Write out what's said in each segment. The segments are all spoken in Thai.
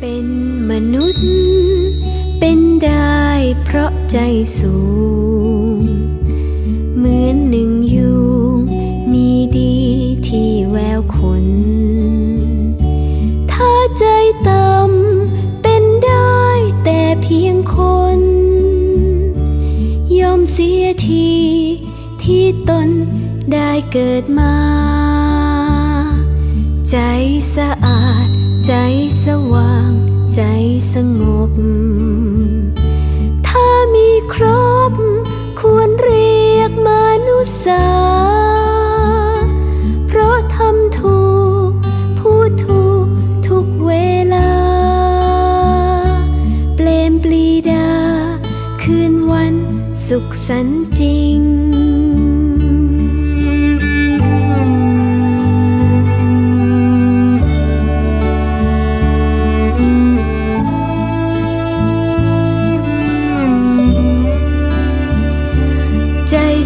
เป็นมนุษย์ เป็นได้เพราะใจสูง เหมือนหนึ่งยุงมีดีที่แววขน ถ้าใจต่ำเป็นได้แต่เพียงคน ยอมเสียทีที่ตนได้เกิดมา ใจสะอาด ใจสว่างใจสงบ ถ้ามีครบ ควรเรียกมนุษยาเพราะทำถูก พูดถูก ทุกเวลา เปลมปลีดา คืนวันสุขสันต์จริง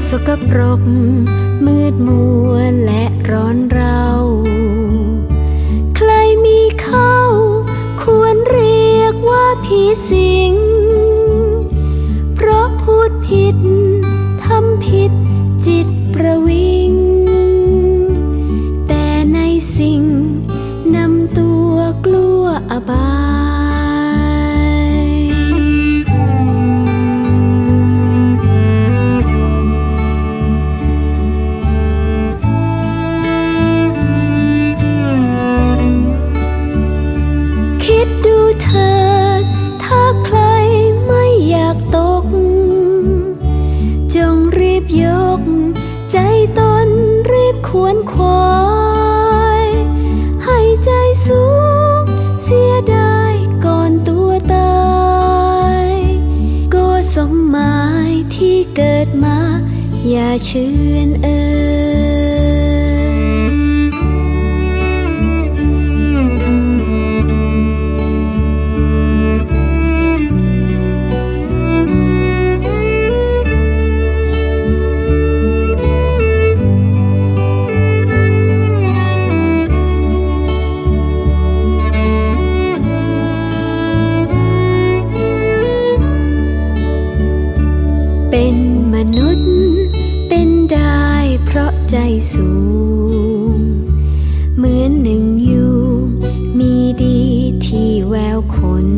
สกปรก มืดมัวและร้อนเรา ใครมีเข้า ควรเรียกว่าผีสิ ควนควายให้ใจสูง เสียดายก่อนตัวตายก็สมหมายที่เกิดมา อย่าเชื่อนเอ่ย สูง เหมือนหนึ่งยุงมีดีที่แววขน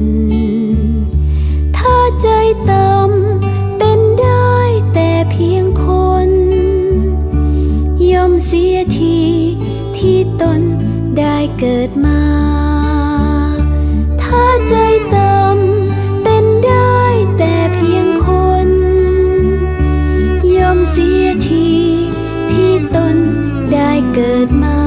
ถ้าใจต่ำเป็นได้แต่เพียงคน ยอมเสียทีที่ตนได้เกิดมา good mom